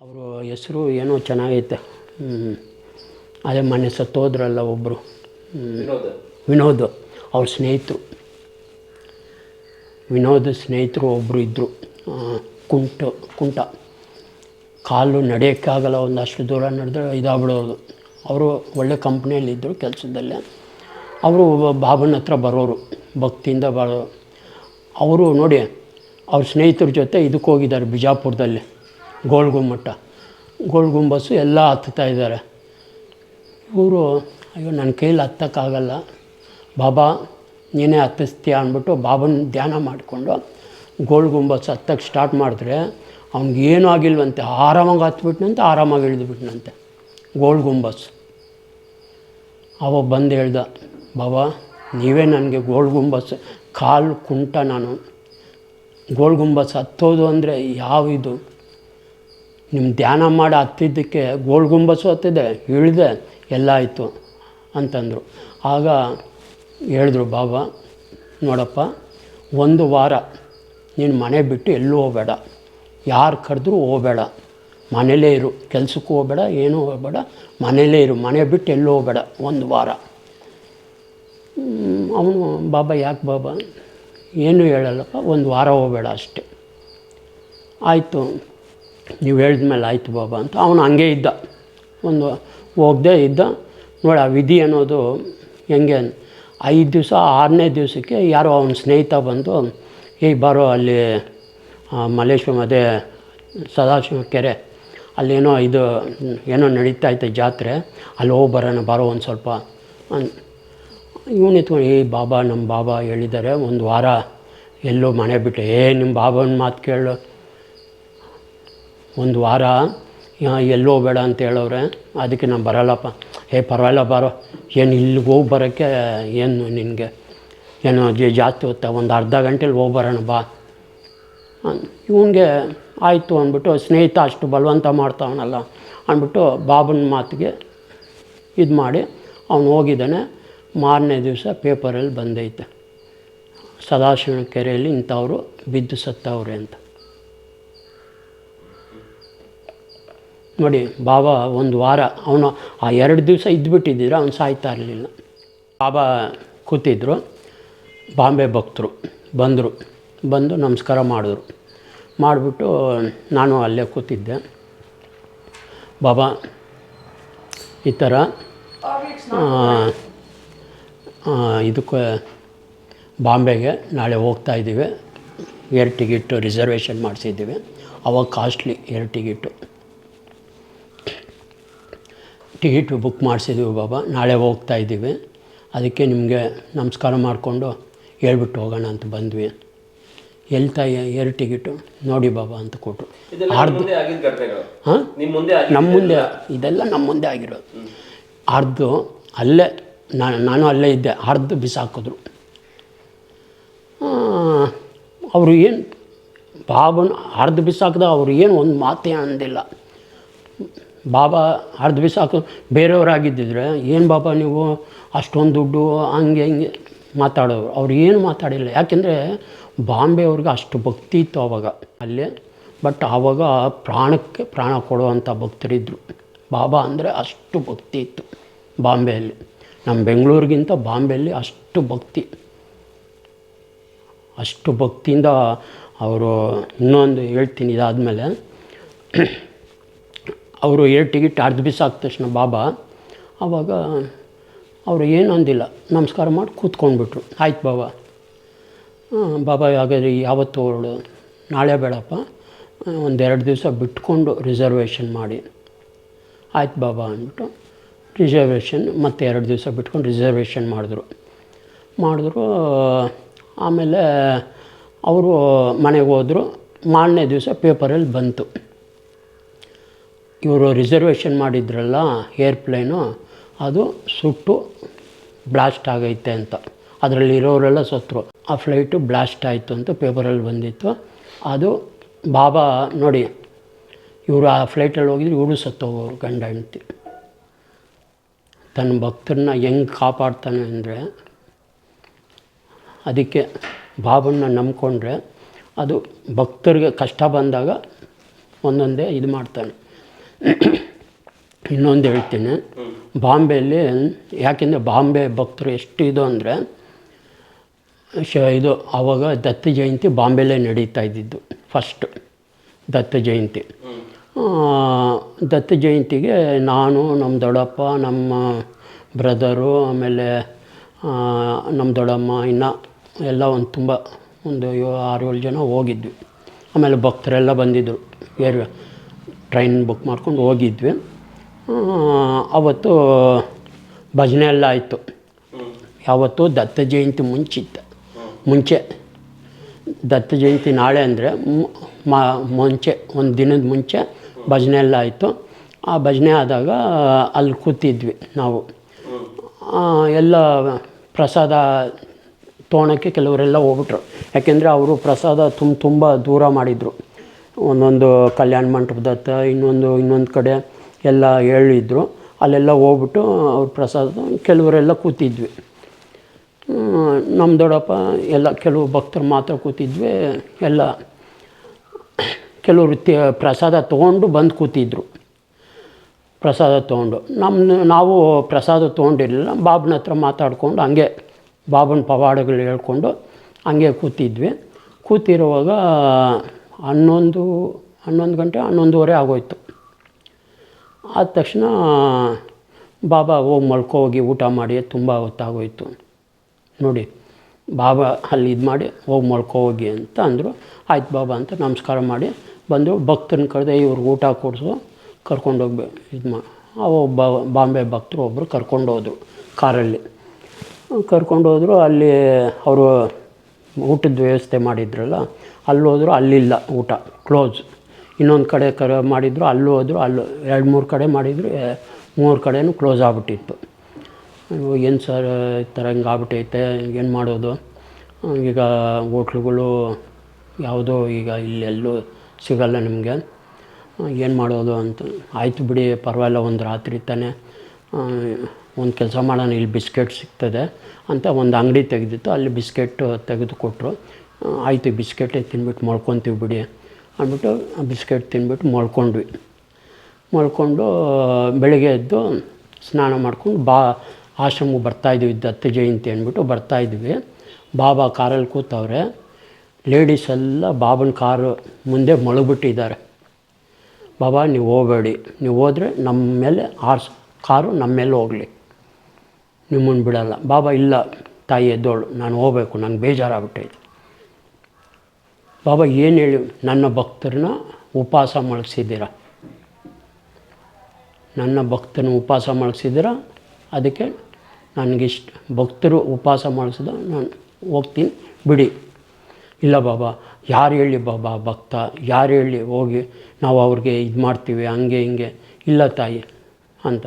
ಅವರು ಹೆಸರು ಏನೋ ಚೆನ್ನಾಗೈತೆ. ಹ್ಞೂ ಅದೇ ಮೊನ್ನೆ ಸತ್ತೋದ್ರಲ್ಲ ಒಬ್ಬರು ವಿನೋದ್. ವಿನೋದ್ ಅವ್ರ ಸ್ನೇಹಿತರು. ವಿನೋದ್ ಸ್ನೇಹಿತರು ಒಬ್ಬರು ಇದ್ದರು ಕುಂಟ ಕುಂಟ. ಕಾಲು ನಡೆಯೋಕ್ಕಾಗಲ್ಲ ಒಂದಷ್ಟು ದೂರ ನಡೆದ್ರೆ ಇದಾಗ್ಬಿಡೋದು. ಅವರು ಒಳ್ಳೆ ಕಂಪ್ನಿಯಲ್ಲಿದ್ದರು ಕೆಲಸದಲ್ಲೇ. ಅವರು ಬಾಬನ ಹತ್ರ ಬರೋರು ಭಕ್ತಿಯಿಂದ ಬರೋರು. ಅವರು ನೋಡಿ ಅವ್ರ ಸ್ನೇಹಿತರ ಜೊತೆ ಇದಕ್ಕೆ ಹೋಗಿದ್ದಾರೆ ಬಿಜಾಪುರದಲ್ಲಿ. ಗೋಲ್ ಗುಮ್ಮಟ ಗೋಲ್ ಗುಂಬಸ್ಸು ಎಲ್ಲ ಹತ್ತುತ್ತಾ ಇದ್ದಾರೆ. ಇವರು, ಅಯ್ಯೋ ನನ್ನ ಕೈಲಿ ಹತ್ತಕ್ಕಾಗಲ್ಲ. ಬಾಬಾ, ನೀನೇ ಹತ್ತಿಸ್ತೀಯ ಅಂದ್ಬಿಟ್ಟು ಬಾಬನ ಧ್ಯಾನ ಮಾಡಿಕೊಂಡು ಗೋಲ್ ಗುಂಬಸ್ ಹತ್ತಕ್ಕೆ ಸ್ಟಾರ್ಟ್ ಮಾಡಿದ್ರೆ ಅವ್ನಿಗೆ ಏನೂ ಆಗಿಲ್ವಂತೆ. ಆರಾಮಾಗಿ ಹತ್ಬಿಟ್ನಂತೆ, ಆರಾಮಾಗಿ ಇಳಿದ್ಬಿಟ್ನಂತೆ. ಗೋಲ್ ಗುಂಬಸ್ ಅವಾಗ ಬಂದು ಹೇಳ್ದ, ಬಾಬಾ, ನೀವೇ ನನಗೆ ಗೋಲ್ ಗುಂಬಸ್ ಕಾಲು ಕುಂಟ ನಾನು. ಗೋಲ್ ಗುಂಬಸ್ ಹತ್ತೋದು ಅಂದರೆ ಯಾವ ಇದು? ನಿಮ್ಮ ಧ್ಯಾನ ಮಾಡಿ ಹತ್ತಿದ್ದಕ್ಕೆ ಗೋಲ್ ಗುಂಬಸು ಹತ್ತಿದೆ, ಇಳಿದೆ, ಎಲ್ಲ ಆಯಿತು ಅಂತಂದರು. ಆಗ ಹೇಳಿದ್ರು, ಬಾಬಾ, ನೋಡಪ್ಪ, ಒಂದು ವಾರ ನೀನು ಮನೆ ಬಿಟ್ಟು ಎಲ್ಲೂ ಹೋಗಬೇಡ. ಯಾರು ಕರೆದ್ರೂ ಹೋಗಬೇಡ. ಮನೇಲೇ ಇರು. ಕೆಲಸಕ್ಕೂ ಹೋಗಬೇಡ, ಏನೂ ಹೋಗಬೇಡ. ಮನೇಲೇ ಇರು. ಮನೆ ಬಿಟ್ಟು ಎಲ್ಲೂ ಹೋಗಬೇಡ. ಒಂದು ವಾರ. ಅವನು, ಬಾಬಾ, ಯಾಕೆ ಬಾಬಾ? ಏನೂ ಹೇಳಲ್ಲಪ್ಪ? ಒಂದು ವಾರ ಹೋಗಬೇಡ ಅಷ್ಟೆ. ಆಯಿತು. ನೀವು ಹೇಳಿದ ಮೇಲೆ ಆಯಿತು ಬಾಬಾ ಅಂತ. ಅವನು ಹಂಗೆ ಇದ್ದ. ಒಂದು ಹೋಗದೆ ಇದ್ದ. ನೋಡಿ, ಆ ವಿಧಿ ಅನ್ನೋದು ಹೆಂಗೆ ಐದು ದಿವಸ, ಆರನೇ ದಿವಸಕ್ಕೆ ಯಾರೋ ಅವನ ಸ್ನೇಹಿತ ಬಂದು, ಏಯ್, ಬಾರೋ, ಅಲ್ಲಿ ಮಲ್ಲೇಶ್ವರಂ ಅದೇ ಸದಾಶಿವ ಕೆರೆ, ಅಲ್ಲೇನೋ ಇದು, ಏನೋ ನಡೀತಾ ಐತೆ ಜಾತ್ರೆ, ಅಲ್ಲಿ ಹೋಗಿ ಬರೋಣ, ಬಾರೋ ಒಂದು ಸ್ವಲ್ಪ. ಇವನು ಇತ್ಕೊಂಡು ಏ ಬಾಬಾ ನಮ್ಮ ಬಾಬಾ ಹೇಳಿದ್ದಾರೆ ಒಂದು ವಾರ ಎಲ್ಲೋ ಮನೆ ಬಿಟ್ಟು, ಏ ನಿಮ್ಮ ಬಾಬನ ಮಾತು ಕೇಳು ಒಂದು ವಾರ ಎಲ್ಲೋ ಬೇಡ ಅಂತ ಹೇಳವ್ರೆ, ಅದಕ್ಕೆ ನಾನು ಬರೋಲ್ಲಪ್ಪ. ಏ, ಪರವಾಗಿಲ್ಲ, ಬಾರೋ. ಏನು ಇಲ್ಲಿಗೆ ಹೋಗಿ ಬರೋಕ್ಕೆ, ಏನು ನಿನಗೆ? ಏನು ಜಾಸ್ತಿ ಹೊತ್ತ, ಒಂದು ಅರ್ಧ ಗಂಟೆಲಿ ಹೋಗಿ ಬರೋಣ, ಬಾ. ಇವನಿಗೆ ಆಯಿತು ಅಂದ್ಬಿಟ್ಟು ಸ್ನೇಹಿತ ಅಷ್ಟು ಬಲವಂತ ಮಾಡ್ತಾವನಲ್ಲ, ಅಂದ್ಬಿಟ್ಟು ಬಾಬನ ಮಾತಿಗೆ ಇದು ಮಾಡಿ ಅವನು ಹೋಗಿದ್ದಾನೆ. ಮಾರನೇ ದಿವಸ ಪೇಪರಲ್ಲಿ ಬಂದೈತೆ. ಸದಾಶಿವನ ಕೆರೆಯಲ್ಲಿ ಇಂಥವರು ಬಿದ್ದು ಸತ್ತವ್ರೆ ಅಂತ. ನೋಡಿ, ಬಾಬಾ ಒಂದು ವಾರ, ಅವನು ಆ ಎರಡು ದಿವಸ ಇದ್ದುಬಿಟ್ಟಿದ್ದಿದ್ರೆ ಅವನು ಸಾಯ್ತಾ ಇರಲಿಲ್ಲ. ಬಾಬಾ ಕೂತಿದ್ರು, ಬಾಂಬೆ ಭಕ್ತರು ಬಂದರು, ಬಂದು ನಮಸ್ಕಾರ ಮಾಡಿದ್ರು. ಮಾಡಿಬಿಟ್ಟು ನಾನು ಅಲ್ಲೇ ಕೂತಿದ್ದೆ. ಬಾಬಾ, ಈ ಥರ ಇದಕ್ಕೆ ಬಾಂಬೆಗೆ ನಾಳೆ ಹೋಗ್ತಾ ಇದ್ದೀವಿ. ಏರ್ ಟಿಕೆಟು ರಿಸರ್ವೇಷನ್ ಮಾಡಿಸಿದ್ದೀವಿ. ಅವಾಗ costly air ticket. Ticket book ಮಾಡಿಸಿದ್ದೀವಿ ಬಾಬಾ. ನಾಳೆ ಹೋಗ್ತಾ ಇದ್ದೀವಿ. ಅದಕ್ಕೆ ನಿಮಗೆ ನಮಸ್ಕಾರ ಮಾಡಿಕೊಂಡು ಹೇಳ್ಬಿಟ್ಟು ಹೋಗೋಣ ಅಂತ ಬಂದ್ವಿ. ಎಲ್ಲಿ ತಾಯಿ ಎರಡು ಟಿಕೆಟು. ನೋಡಿ ಬಾಬಾ ಅಂತ ಕೊಟ್ಟರು ಅರ್ಧ ಹಾಂ? ನಿಮ್ಮ ಮುಂದೆ ನಮ್ಮ ಮುಂದೆ ಇದೆಲ್ಲ ನಮ್ಮ ಮುಂದೆ ಆಗಿರೋದು. ಅರ್ಧ ಅಲ್ಲೇ ನಾನು ನಾನು ಅಲ್ಲೇ ಇದ್ದೆ. ಅರ್ಧ ಬಿಸಾಕಿದ್ರು. ಅವರು ಏನು ಬಾಬನ ಅರ್ಧ ಬಿಸಾಕಿದ ಅವ್ರು ಏನು ಒಂದು ಮಾತೇ ಅಂದಿಲ್ಲ. ಬಾಬಾ ಅರ್ಧ ಬಿಸಾಕು. ಬೇರೆಯವರಾಗಿದ್ದಿದ್ರೆ ಏನು ಬಾಬಾ ನೀವು ಅಷ್ಟೊಂದು ದುಡ್ಡು, ಹಂಗೆ ಹಿಂಗೆ ಮಾತಾಡೋರು. ಅವ್ರು ಏನು ಮಾತಾಡಿಲ್ಲ. ಯಾಕೆಂದರೆ ಬಾಂಬೆ ಅವ್ರಿಗೆ ಅಷ್ಟು ಭಕ್ತಿ ಇತ್ತು ಆವಾಗ ಅಲ್ಲೇ. ಬಟ್ ಆವಾಗ ಪ್ರಾಣಕ್ಕೆ ಪ್ರಾಣ ಕೊಡುವಂಥ ಭಕ್ತರಿದ್ದರು ಬಾಬಾ ಅಂದರೆ ಅಷ್ಟು ಭಕ್ತಿ ಇತ್ತು ಬಾಂಬೆಯಲ್ಲಿ. ನಮ್ಮ ಬೆಂಗಳೂರಿಗಿಂತ ಬಾಂಬೆಯಲ್ಲಿ ಅಷ್ಟು ಭಕ್ತಿ. ಅಷ್ಟು ಭಕ್ತಿಯಿಂದ ಅವರು ಇನ್ನೊಂದು ಹೇಳ್ತೀನಿ ಇದಾದಮೇಲೆ. ಅವರು ಟಿಕೆಟ್ ಅರ್ಧ ಬಿಸಾದ ತಕ್ಷಣ ಬಾಬಾ ಆವಾಗ ಅವರು ಏನು ಅಂದಿಲ್ಲ, ನಮಸ್ಕಾರ ಮಾಡಿ ಕೂತ್ಕೊಂಡ್ಬಿಟ್ರು. ಆಯ್ತು ಬಾಬಾ. ಬಾಬಾ, ಹಾಗಾದ್ರೆ ಯಾವತ್ತು ಹೊರಡು ನಾಳೆ ಬೇಡಪ್ಪ. ಒಂದೆರಡು ದಿವಸ ಬಿಟ್ಕೊಂಡು ರಿಸರ್ವೇಷನ್ ಮಾಡಿ. ಆಯ್ತು ಬಾಬಾ, ಅಂದ್ಬಿಟ್ಟು ರಿಸರ್ವೇಷನ್ ಮತ್ತೆ ಎರಡು ದಿವಸ ಬಿಟ್ಕೊಂಡು ರಿಸರ್ವೇಷನ್ ಮಾಡಿದ್ರು. ಮಾಡಿದ್ರು, ಆಮೇಲೆ ಅವರು ಮನೆಗೆ ಹೋದರು. ಮಾರನೇ ದಿವಸ ಪೇಪರಲ್ಲಿ ಬಂತು. ಇವರು ರಿಸರ್ವೇಷನ್ ಮಾಡಿದ್ರಲ್ಲ ಏರ್ಪ್ಲೇನು ಅದು ಸುಟ್ಟು ಬ್ಲಾಸ್ಟ್ ಆಗೈತೆ ಅಂತ. ಅದರಲ್ಲಿ ಇರೋರೆಲ್ಲ ಸತ್ತರು ಆ ಫ್ಲೈಟು ಬ್ಲಾಸ್ಟ್ ಆಯಿತು ಅಂತ ಪೇಪರಲ್ಲಿ ಬಂದಿತ್ತು. ಅದು ಬಾಬಾ, ನೋಡಿ, ಇವರು ಆ ಫ್ಲೈಟಲ್ಲಿ ಹೋಗಿದ್ರು ಇವರು ಸತ್ತೋಗೋರು ಗಂಡ ಹೆಂಡ್ತಿ. ತನ್ನ ಭಕ್ತರನ್ನ ಹೆಂಗೆ ಕಾಪಾಡ್ತಾನೆ ಅಂದರೆ, ಅದಕ್ಕೆ ಬಾಬನ್ನ ನಂಬ್ಕೊಂಡ್ರೆ ಅದು ಭಕ್ತರಿಗೆ ಕಷ್ಟ ಬಂದಾಗ ಒಂದೊಂದೇ ಇದು ಮಾಡ್ತಾನೆ. ಇನ್ನೊಂದು ಹೇಳ್ತೀನಿ. ಬಾಂಬೆಯಲ್ಲಿ ಯಾಕೆಂದರೆ ಬಾಂಬೆ ಭಕ್ತರು ಎಷ್ಟು ಇದು ಅಂದರೆ, ಶ ಇದು ಆವಾಗ ದತ್ತ ಜಯಂತಿ ಬಾಂಬೆಲೇ ನಡೀತಾ ಇದ್ದಿದ್ದು ಫಸ್ಟ್ ದತ್ತ ಜಯಂತಿ. ದತ್ತ ಜಯಂತಿಗೆ ನಾನು ನಮ್ಮ ದೊಡ್ಡಪ್ಪ, ನಮ್ಮ ಬ್ರದರು, ಆಮೇಲೆ ನಮ್ಮ ದೊಡ್ಡಮ್ಮ, ಇನ್ನ ಎಲ್ಲ ಒಂದು ತುಂಬ ಒಂದು ಆರು, ಏಳು ಜನ ಹೋಗಿದ್ವಿ. ಆಮೇಲೆ ಭಕ್ತರೆಲ್ಲ ಬಂದಿದ್ದರು ಏರ್ ಟ್ರೈನ್ ಬುಕ್ ಮಾಡ್ಕೊಂಡು ಹೋಗಿದ್ವಿ. ಅವತ್ತು ಭಜನೆ ಎಲ್ಲ ಆಯಿತು. ಯಾವತ್ತು ದತ್ತ ಜಯಂತಿ ಮುಂಚಿತ್ತು. ಮುಂಚೆ ದತ್ತ ಜಯಂತಿ ನಾಳೆ ಅಂದರೆ ಮುಂಚೆ, ಒಂದು ದಿನದ ಮುಂಚೆ ಭಜನೆ ಎಲ್ಲ ಆಯಿತು. ಆ ಭಜನೆ ಆದಾಗ ಅಲ್ಲಿ ಕೂತಿದ್ವಿ ನಾವು. ಎಲ್ಲ ಪ್ರಸಾದ ತೋಣಕ್ಕೆ ಕೆಲವರೆಲ್ಲ ಹೋಗ್ಬಿಟ್ರು. ಯಾಕೆಂದರೆ ಅವರು ಪ್ರಸಾದ ತುಂಬ ತುಂಬ ದೂರ ಮಾಡಿದರು. ಒಂದೊಂದು ಕಲ್ಯಾಣ ಮಂಟಪದತ್ತ ಇನ್ನೊಂದು ಇನ್ನೊಂದು ಕಡೆ ಎಲ್ಲ ಹೇಳಿದ್ರು. ಅಲ್ಲೆಲ್ಲ ಹೋಗ್ಬಿಟ್ಟು ಅವ್ರ ಪ್ರಸಾದ ಕೆಲವರೆಲ್ಲ ಕೂತಿದ್ವಿ. ನಮ್ಮ ದೊಡ್ಡಪ್ಪ ಎಲ್ಲ ಕೆಲವು ಭಕ್ತರು ಮಾತ್ರ ಕೂತಿದ್ವಿ. ಎಲ್ಲ ಕೆಲವರು ಪ್ರಸಾದ ತೊಗೊಂಡು ಬಂದು ಕೂತಿದ್ರು. ಪ್ರಸಾದ ತೊಗೊಂಡು. ನಮ್ಮ ನಾವು ಪ್ರಸಾದ ತೊಗೊಂಡಿರಲಿಲ್ಲ. ಬಾಬನ ಹತ್ರ ಮಾತಾಡ್ಕೊಂಡು ಹಂಗೆ ಬಾಬನ ಪವಾಡಗಳು ಹೇಳ್ಕೊಂಡು ಹಂಗೆ ಕೂತಿದ್ವಿ. ಕೂತಿರುವಾಗ ಹನ್ನೊಂದು ಹನ್ನೊಂದು ಗಂಟೆ, ಹನ್ನೊಂದುವರೆ ಆಗೋಯ್ತು. ಆದ ತಕ್ಷಣ ಬಾಬಾ ಹೋಗಿ ಮಲ್ಕೋ ಹೋಗಿ ಊಟ ಮಾಡಿ, ತುಂಬ ಹೊತ್ತಾಗೋಯ್ತು. ನೋಡಿ, ಬಾಬಾ ಅಲ್ಲಿ ಇದು ಮಾಡಿ, ಹೋಗಿ ಮಲ್ಕೋ ಹೋಗಿ ಅಂತ ಅಂದರು. ಆಯ್ತು ಬಾಬಾ ಅಂತ ನಮಸ್ಕಾರ ಮಾಡಿ ಬಂದರು. ಭಕ್ತರನ್ನ ಕರೆದ ಇವ್ರಿಗೆ ಊಟ ಕೊಡಿಸು ಕರ್ಕೊಂಡೋಗಿ ಇದು ಮಾ ಒಬ್ಬ ಬಾಂಬೆ ಭಕ್ತರು ಒಬ್ಬರು ಕರ್ಕೊಂಡು ಹೋದರು ಕಾರಲ್ಲಿ. ಕರ್ಕೊಂಡು ಹೋದರು, ಅಲ್ಲಿ ಅವರು ಊಟದ ವ್ಯವಸ್ಥೆ ಮಾಡಿದ್ರಲ್ಲ ಅಲ್ಲಿ ಹೋದ್ರು ಅಲ್ಲಿಲ್ಲ ಊಟ ಕ್ಲೋಸ್ ಇನ್ನೊಂದು ಕಡೆ ಕರ ಮಾಡಿದ್ರು ಅಲ್ಲೂ ಹೋದ್ರು ಅಲ್ಲೂ, ಎರಡು ಮೂರು ಕಡೆ ಮಾಡಿದ್ರು ಮೂರು ಕಡೆಯೂ ಕ್ಲೋಸ್ ಆಗಿಬಿಟ್ಟಿತ್ತು. ಏನು ಸರ್ ಈ ಥರ ಹಿಂಗೆ ಆಗ್ಬಿಟ್ಟೈತೆ, ಏನು ಮಾಡೋದು? ಈಗ ಹೋಟ್ಲುಗಳು ಯಾವುದೋ ಈಗ ಇಲ್ಲೆಲ್ಲೂ ಸಿಗಲ್ಲ ನಿಮಗೆ. ಏನು ಮಾಡೋದು ಅಂತ. ಆಯಿತು ಬಿಡಿ, ಪರವಾಗಿಲ್ಲ, ಒಂದು ರಾತ್ರಿ ತಾನೇ. ಒಂದು ಕೆಲಸ ಮಾಡೋಣ, ಇಲ್ಲಿ ಬಿಸ್ಕೆಟ್ ಸಿಗ್ತದೆ ಅಂತ ಒಂದು ಅಂಗಡಿ ತೆಗೆದಿತ್ತು, ಅಲ್ಲಿ ಬಿಸ್ಕೆಟ್ ತೆಗೆದುಕೊಟ್ರು. ಆಯಿತು ಬಿಸ್ಕೆಟೇ ತಿನ್ಬಿಟ್ಟು ಮೊಳ್ಕೊತೀವಿ ಬಿಡಿ ಅಂದ್ಬಿಟ್ಟು ಬಿಸ್ಕೆಟ್ ತಿನ್ಬಿಟ್ಟು ಮಳ್ಕೊಂಡ್ವಿ ಮಳ್ಕೊಂಡು ಬೆಳಿಗ್ಗೆ ಎದ್ದು ಸ್ನಾನ ಮಾಡ್ಕೊಂಡು ಬಾ, ಆಶ್ರಮಕ್ಕೆ ಬರ್ತಾಯಿದ್ವಿ ದತ್ತ ಜಯಂತಿ ಅಂದ್ಬಿಟ್ಟು ಬರ್ತಾಯಿದ್ವಿ ಬಾಬಾ ಕಾರಲ್ಲಿ ಕೂತವ್ರೆ. ಲೇಡೀಸ್ ಎಲ್ಲ ಬಾಬನ ಕಾರು ಮುಂದೆ ಮೊಳಗ್ಬಿಟ್ಟಿದ್ದಾರೆ ಬಾಬಾ, ನೀವು ಹೋಗಬೇಡಿ. ನೀವು ಹೋದರೆ ನಮ್ಮ ಮೇಲೆ ಆರ್ಸ್, ಕಾರು ನಮ್ಮ ಮೇಲೆ ಹೋಗಲಿ. ನಿಮ್ಮನ್ನು ಬಿಡಲ್ಲ. ಬಾಬಾ, ಇಲ್ಲ ತಾಯಿ ಎದ್ದೋಳು, ನಾನು ಹೋಗಬೇಕು ನನಗೆ ಬೇಜಾರಾಗ್ಬಿಟ್ಟೈತೆ ಬಾಬಾ, ಏನು ಹೇಳಿ, ನನ್ನ ಭಕ್ತರನ್ನ ಉಪವಾಸ ಮಲಗಿಸಿದ್ದೀರ ನನ್ನ ಭಕ್ತನ ಉಪವಾಸ ಮಲಗಿಸಿದ್ದೀರ ಅದಕ್ಕೆ ನನಗಿಷ್ಟ, ಭಕ್ತರು ಉಪವಾಸ ಮಾಡಿಸಿದ ನಾನು ಹೋಗ್ತೀನಿ, ಬಿಡಿ. ಇಲ್ಲ ಬಾಬಾ, ಯಾರು ಹೇಳಿ ಬಾಬಾ, ಭಕ್ತ, ಯಾರು ಹೇಳಿ ಹೋಗಿ ನಾವು ಅವ್ರಿಗೆ ಇದು ಮಾಡ್ತೀವಿ ಹಂಗೆ ಹಿಂಗೆ. ಇಲ್ಲ ತಾಯಿ, ಅಂತ.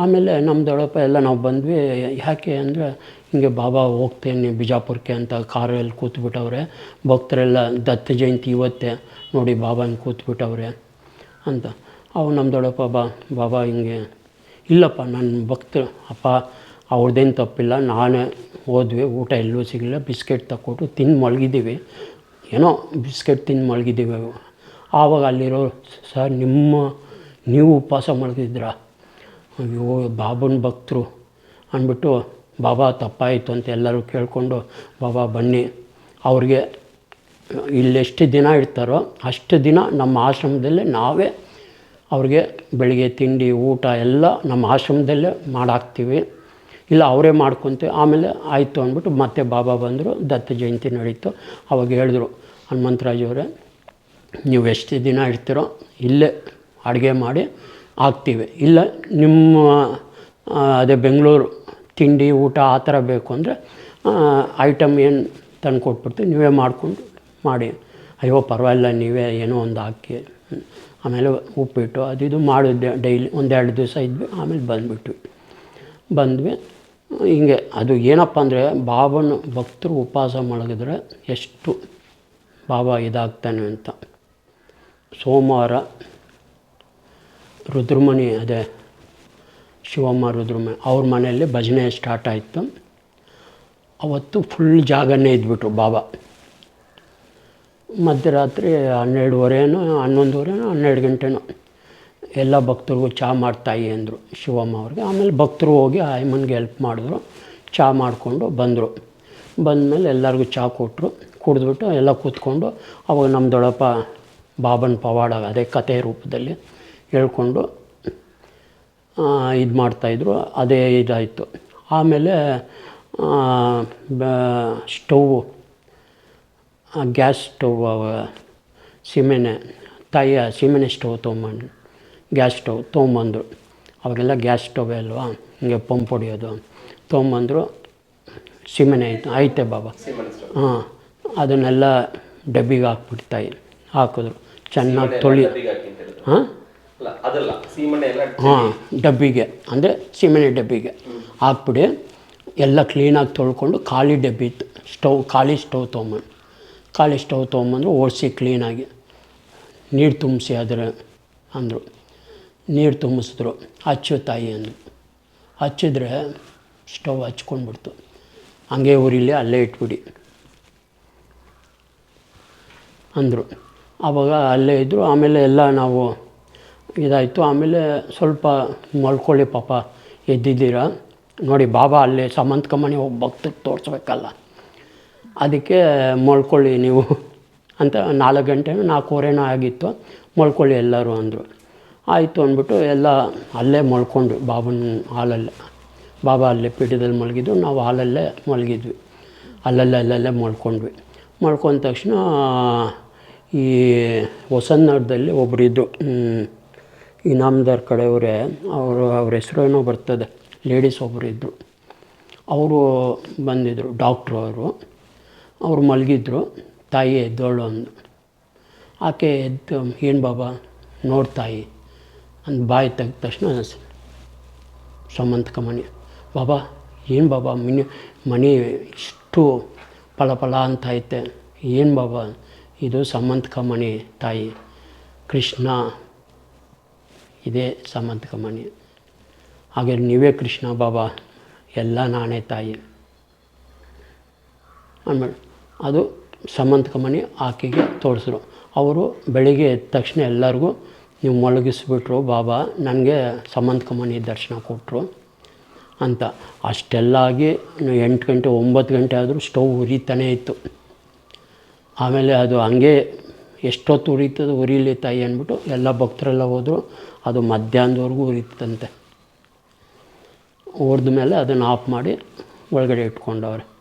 ಆಮೇಲೆ ನಮ್ಮ ದೊಡ್ಡಪ್ಪ ಎಲ್ಲ ನಾವು ಬಂದ್ವಿ, ಯಾಕೆ ಅಂದರೆ ಹಿಂಗೆ ಬಾಬಾ ಹೋಗ್ತೇನೆ ಬಿಜಾಪುರಕ್ಕೆ ಅಂತ ಕಾರಲ್ಲಿ ಕೂತ್ಬಿಟ್ಟವ್ರೆ, ಭಕ್ತರೆಲ್ಲ ದತ್ತ ಜಯಂತಿ ಇವತ್ತೇ ನೋಡಿ ಬಾಬಾ ಹಿಂಗೆ ಕೂತ್ಬಿಟ್ಟವ್ರೆ ಅಂತ. ಅವು ನಮ್ಮ ದೊಡ್ಡಪ್ಪ ಬಾ, ಬಾಬಾ ಹಿಂಗೆ, ಇಲ್ಲಪ್ಪ ನನ್ನ ಭಕ್ತರು ಅಪ್ಪ ಅವ್ರದ್ದೇನು ತಪ್ಪಿಲ್ಲ, ನಾನೇ ಹೋದ್ವಿ, ಊಟ ಎಲ್ಲೂ ಸಿಗಲಿಲ್ಲ, ಬಿಸ್ಕೆಟ್ ತಕ್ಕೊಟ್ಟು ತಿಂದು ಮಲಗಿದ್ದೀವಿ. ಏನೋ ಬಿಸ್ಕೆಟ್ ತಿಂದು ಮಲಗಿದ್ದೀವಿ ಆವಾಗ ಅಲ್ಲಿರೋ ಸರ್ ನಿಮ್ಮ, ನೀವು ಉಪವಾಸ ಮಲಗಿದ್ರಾ? ಅಯ್ಯೋ, ಬಾಬನ ಭಕ್ತರು ಅಂದ್ಬಿಟ್ಟು, ಬಾಬಾ, ತಪ್ಪಾಯಿತು ಅಂತ ಎಲ್ಲರೂ ಕೇಳಿಕೊಂಡು, ಬಾಬಾ, ಬನ್ನಿ. ಅವ್ರಿಗೆ ಇಲ್ಲೆಷ್ಟು ದಿನ ಇರ್ತಾರೋ ಅಷ್ಟು ದಿನ ನಮ್ಮ ಆಶ್ರಮದಲ್ಲೇ ನಾವೇ ಅವ್ರಿಗೆ ಬೆಳಿಗ್ಗೆ ತಿಂಡಿ, ಊಟ ಎಲ್ಲ ನಮ್ಮ ಆಶ್ರಮದಲ್ಲೇ ಮಾಡಾಕ್ತೀವಿ. ಇಲ್ಲ, ಅವರೇ ಮಾಡ್ಕೊತೀವಿ ಆಮೇಲೆ ಆಯಿತು ಅಂದ್ಬಿಟ್ಟು ಮತ್ತೆ ಬಾಬಾ ಬಂದರು. ದತ್ತ ಜಯಂತಿ ನಡೀತು. ಅವಾಗ ಹೇಳಿದ್ರು ಹನುಮಂತರಾಜವರೇ ನೀವು ಎಷ್ಟು ದಿನ ಇರ್ತೀರೋ ಇಲ್ಲೇ ಅಡುಗೆ ಮಾಡಿ ಹಾಕ್ತೀವಿ ಇಲ್ಲ, ನಿಮ್ಮ ಅದೇ ಬೆಂಗಳೂರು ತಿಂಡಿ, ಊಟ ಆ ಥರ ಬೇಕು ಅಂದರೆ ಐಟಮ್ ಏನು ತಂದು ಕೊಟ್ಬಿಡ್ತೀವಿ, ನೀವೇ ಮಾಡಿಕೊಂಡು ಮಾಡಿ. ಅಯ್ಯೋ, ಪರವಾಗಿಲ್ಲ, ನೀವೇ ಏನೋ ಒಂದು ಹಾಕಿ. ಆಮೇಲೆ ಉಪ್ಪಿಟ್ಟು, ಅದು ಇದು ಮಾಡಿದ್ದೆ ಡೈಲಿ, ಒಂದೆರಡು ದಿವಸ ಇದ್ವಿ, ಆಮೇಲೆ ಬಂದುಬಿಟ್ವಿ. ಬಂದ್ವಿ, ಹಿಂಗೆ, ಅದು ಏನಪ್ಪ ಅಂದರೆ, ಬಾಬನ ಭಕ್ತರು ಉಪವಾಸ ಮಲಗಿದ್ರೆ ಎಷ್ಟು, ಬಾಬಾ ಇದಾಗ್ತಾನೆ ಅಂತ. ಸೋಮವಾರ ರುದ್ರಮಣಿ ಅದೇ ಶಿವಮ್ಮ ರುದ್ರಮುನಿ, ಅವ್ರ ಮನೆಯಲ್ಲಿ ಭಜನೆ ಸ್ಟಾರ್ಟ್ ಆಯಿತು. ಅವತ್ತು ಫುಲ್ ಜಾಗನೇ ಇದ್ಬಿಟ್ರು ಬಾಬಾ. ಮಧ್ಯರಾತ್ರಿ ಹನ್ನೆರಡುವರೆನೋ, ಹನ್ನೊಂದುವರೆನೋ, ಹನ್ನೆರಡು ಗಂಟೆನೋ ಎಲ್ಲ ಭಕ್ತರಿಗೂ ಚಹಾ ಮಾಡ್ತಾಯಿ ಅಂದರು ಶಿವಮ್ಮ ಅವ್ರಿಗೆ. ಆಮೇಲೆ ಭಕ್ತರು ಹೋಗಿ ಆ ಅಮ್ಮನಿಗೆ ಹೆಲ್ಪ್ ಮಾಡಿದ್ರು. ಚಹಾ ಮಾಡಿಕೊಂಡು ಬಂದರು. ಬಂದಮೇಲೆ ಎಲ್ಲರಿಗೂ ಚಹಾ ಕೊಟ್ಟರು ಕುಡಿದ್ಬಿಟ್ಟು ಎಲ್ಲ ಕೂತ್ಕೊಂಡು ಅವಾಗ ನಮ್ಮ ದೊಡ್ಡಪ್ಪ ಬಾಬನ ಪವಾಡ, ಅದೇ ಕಥೆ ರೂಪದಲ್ಲಿ ಹೇಳ್ಕೊಂಡು ಇದು ಮಾಡ್ತಾಯಿದ್ರು ಅದೇ ಇದಾಯಿತು. ಆಮೇಲೆ ಸ್ಟೌವು ಗ್ಯಾಸ್ ಸ್ಟವ್ ಸೀಮೆನೆ ತಾಯಿಯ ಸೀಮೆನೆ ಸ್ಟೌವ್ ತೊಗೊಂಬಂದು ಗ್ಯಾಸ್ ಸ್ಟವ್ ತೊಗೊಂಬಂದರು. ಅವಾಗೆಲ್ಲ ಗ್ಯಾಸ್ ಸ್ಟವ್ ಅಲ್ವಾ? ಹಿಂಗೆ ಪಂಪ್ ಹೊಡಿಯೋದು. ತೊಗೊಂಬಂದರು ಸೀಮೆನೆ ಐತೆ ಐತೆ ಬಾಬಾ. ಹಾಂ ಅದನ್ನೆಲ್ಲ ಡಬ್ಬಿಗೆ ಹಾಕ್ಬಿಡ್ತಾಯಿ. ತಾಯಿ ಹಾಕಿದ್ರು. ಚೆನ್ನಾಗಿ ತೊಳಿ ಹಾಂ? ಹಾಂ, ಡಬ್ಬಿಗೆ, ಅಂದರೆ ಸೀಮೆಣ್ಣೆ ಡಬ್ಬಿಗೆ ಹಾಕ್ಬಿಡಿ, ಎಲ್ಲ ಕ್ಲೀನಾಗಿ ತೊಳ್ಕೊಂಡು ಖಾಲಿ ಡಬ್ಬಿ ಇತ್ತು ಸ್ಟವ್ ಖಾಲಿ ಸ್ಟವ್ ತೊಗೊಂಬಂದು, ಖಾಲಿ ಸ್ಟವ್ ತೊಗೊಂಬಂದ್ರೆ ಓಡಿಸಿ ಕ್ಲೀನಾಗಿ ನೀರು ತುಂಬಿಸಿ ಅದರ ಅಂದರು, ನೀರು ತುಂಬಿಸಿದ್ರು, ಹಚ್ಚು ತಾಯಿ ಅಂದರು, ಹಚ್ಚಿದ್ರೆ ಸ್ಟವ್ ಹಚ್ಕೊಂಡ್ಬಿಡ್ತು, ಹಂಗೆ ಊರಿಲಿ ಅಲ್ಲೇ ಇಟ್ಬಿಡಿ ಅಂದರು ಆವಾಗ ಅಲ್ಲೇ ಇದ್ದರು ಆಮೇಲೆ ಎಲ್ಲ ನಾವು ಇದಾಯಿತು. ಆಮೇಲೆ ಸ್ವಲ್ಪ ಮಲ್ಕೊಳ್ಳಿ ಪಾಪ, ಎದ್ದಿದ್ದೀರಾ? ನೋಡಿ, ಬಾಬಾ ಅಲ್ಲೇ ಸಮಂತ್ಕಮಣಿ ಹೋಗಿ ಭಕ್ತಕ್ಕೆ ತೋರಿಸ್ಬೇಕಲ್ಲ. ಅದಕ್ಕೆ ಮಲ್ಕೊಳ್ಳಿ ನೀವು. ಅಂತ ನಾಲ್ಕು ಗಂಟೆನೋ ನಾಲ್ಕೂವರೆನೋ ಆಗಿತ್ತು. ಮಲ್ಕೊಳ್ಳಿ ಎಲ್ಲರೂ ಅಂದರು. ಆಯಿತು ಅಂದ್ಬಿಟ್ಟು ಎಲ್ಲ ಅಲ್ಲೇ ಮಲ್ಕೊಂಡ್ವಿ ಬಾಬನ ಹಾಲಲ್ಲೇ. ಬಾಬಾ ಅಲ್ಲೇ ಪೀಠದಲ್ಲಿ ಮಲಗಿದ್ರು, ನಾವು ಹಾಲಲ್ಲೇ ಮಲಗಿದ್ವಿ. ಅಲ್ಲಲ್ಲೇ ಅಲ್ಲಲ್ಲೇ ಮಲ್ಕೊಂಡ್ವಿ. ಮಲ್ಕೊಂಡ ತಕ್ಷಣ ಈ ಹೊಸನ್ನಡದಲ್ಲಿ ಒಬ್ಬರಿದ್ದರು ಇನಾಮ್ದಾರ್ ಕಡೆಯವರೇ, ಅವರು ಅವ್ರ ಏನೋ ಬರ್ತದೆ. ಲೇಡೀಸ್ ಒಬ್ಬರು ಇದ್ದರು ಅವರು ಬಂದಿದ್ದರು ಡಾಕ್ಟ್ರು ಅವರು. ಅವರು ಮಲಗಿದ್ರು. ತಾಯಿ ಎದ್ದೋಳು ಅಂದು. ಆಕೆ ಎದ್ದು, ಏನು ಬಾಬಾ ನೋಡ್ತಾಯಿ ಅಂದು ಬಾಯಿ ತೆಗೆದ ತಕ್ಷಣ ಸಮಂತ ಕಮಣಿ ಬಾಬಾ, ಏನು ಬಾಬಾ, ಮಿನಿ ಮಣಿ ಇಷ್ಟು ಫಲ ಫಲ ಅಂತ ಐತೆ. ಏನು ಬಾಬಾ, ಇದು ಸಮಂತ ಕಮಣಿ ತಾಯಿ. ಕೃಷ್ಣ ಇದೇ ಸಾಮಂತಕ ಮಣಿ ಹಾಗೆ ನೀವೇ ಕೃಷ್ಣ ಬಾಬಾ, ಎಲ್ಲ ನಾನೇ ತಾಯಿ. ಆಮೇಲೆ ಅದು ಸಾಮಂತಕ ಮಣಿ ಆಕೆಗೆ ತೋರಿಸಿದ್ರು ಅವರು ಬೆಳಿಗ್ಗೆ ಎದ್ದ ತಕ್ಷಣ ಎಲ್ಲರಿಗೂ, ನೀವು ಮೊಳಗಿಸ್ಬಿಟ್ರು ಬಾಬಾ, ನನಗೆ ಸಾಮಂತಕ ಮಣಿ ದರ್ಶನ ಕೊಟ್ಟರು ಅಂತ. ಅಷ್ಟೆಲ್ಲ ಆಗಿ ಎಂಟು ಗಂಟೆ, ಒಂಬತ್ತು ಗಂಟೆ ಆದರೂ ಸ್ಟವ್ ಉರಿತಾನೇ ಇತ್ತು. ಆಮೇಲೆ ಅದು ಹಂಗೆ ಎಷ್ಟೊತ್ತು ಉರಿತದೆ ಉರಿಲಿ ತಾಯಿ ಅಂದ್ಬಿಟ್ಟು ಎಲ್ಲ ಭಕ್ತರೆಲ್ಲ ಹೋದರು. ಅದು ಮಧ್ಯಾಹ್ನದವರೆಗೂ ಉರಿತಂತೆ ಮೇಲೆ ಅದನ್ನು ಆಫ್ ಮಾಡಿ ಒಳಗಡೆ ಇಟ್ಕೊಂಡವ್ರೆ.